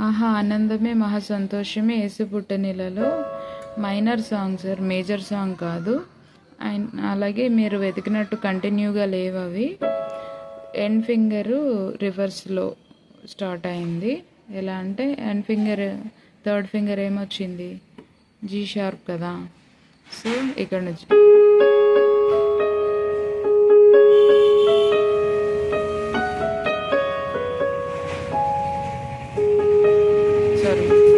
ఆహా ఆనందమే మహా సంతోషమే ఏసు పుట్టనీలలో minor song sir major song కాదు. అండ్ అలాగే మీరు వెతికినట్టు కంటిన్యూగా లేవు అవి. ఎండ్ ఫింగరు రివర్స్లో స్టార్ట్ అయింది. ఎలా అంటే ఎండ్ ఫింగర్ థర్డ్ ఫింగర్ ఏమొచ్చింది? జీ షార్ప్ కదా. సో ఇక్కడ నుంచి. Quero.